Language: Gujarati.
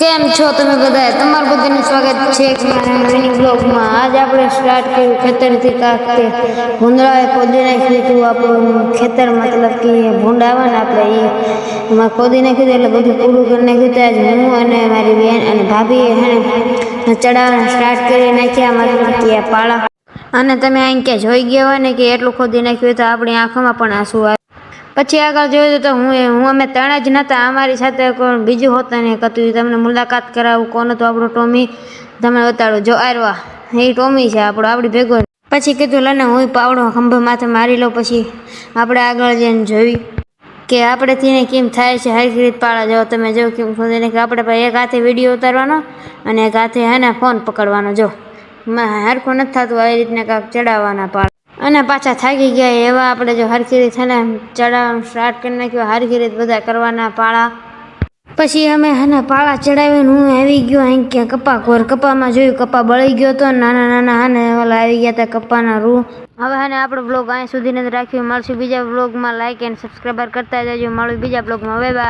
કેમ છો તમે બધા તમારું બધાનું સ્વાગત છે આજ આપણે સ્ટાર્ટ કર્યું ખેતરથી કાંકતે ભૂંદડાએ ખોદી નાખ્યું હતું. આપણું ખેતર મતલબ કે ભૂંડ આવે ને આપણે એમાં ખોદી નાખ્યું એટલે બધું પૂરું કરી નાખ્યું ત્યાં જ હું અને મારી બેન અને ભાભીએ હે ચડાવવાનું સ્ટાર્ટ કરી નાખ્યા. મતલબ કે પાળા. અને તમે અહીં ક્યાં જોઈ ગયા હોય ને કે એટલું ખોદી નાખ્યું તો આપણી આંખોમાં પણ આંસુ આવે. પછી આગળ જોયું તો હું હું અમે ત્રણ જ નહોતા અમારી સાથે કોણ બીજું હોતા ને કતું તમને મુલાકાત કરાવું, કોણ હતું આપણો ટોમી? તમને બતાડું, જો આરવા એ ટોમી છે આપણો, આપણી ભેગો પછી કીધું, લને હું પાવડો ખંભ માથે મારી લઉં, પછી આપણે આગળ જઈને જોઈ કે આપણેથી ને કેમ થાય છે, હરખી રીત પાળા જાઓ તમે જો કેમ કે આપણે એક હાથે વીડિયો ઉતારવાનો અને એક હાથે હે ને ફોન પકડવાનો, જો. હરખું નથી થતું આવી રીતના કાંક ચડાવવાના પાળ અને પાછા થાકી ગયા એવા આપણે જો હરખી રીત છે ને ચડાવવાનું સ્ટાર્ટ કરી નાખ્યું હરખી રીત બધા કરવાના પાળા. પછી અમે હે પાળા ચડાવીને હું આવી ગયો અહીં કે કપા કોર કપામાં જોયું કપા બળી ગયો હતો નાના નાના હાને ઓલા આવી ગયા હતા કપાના રૂ. હવે હાને આપણો બ્લોગ અહીં સુધી નથી રાખ્યું. મળશું બીજા બ્લોગમાં લાઈક એન્ડ સબસ્ક્રાઈબર કરતા જજો. મળું બીજા બ્લોગમાં હવે બાય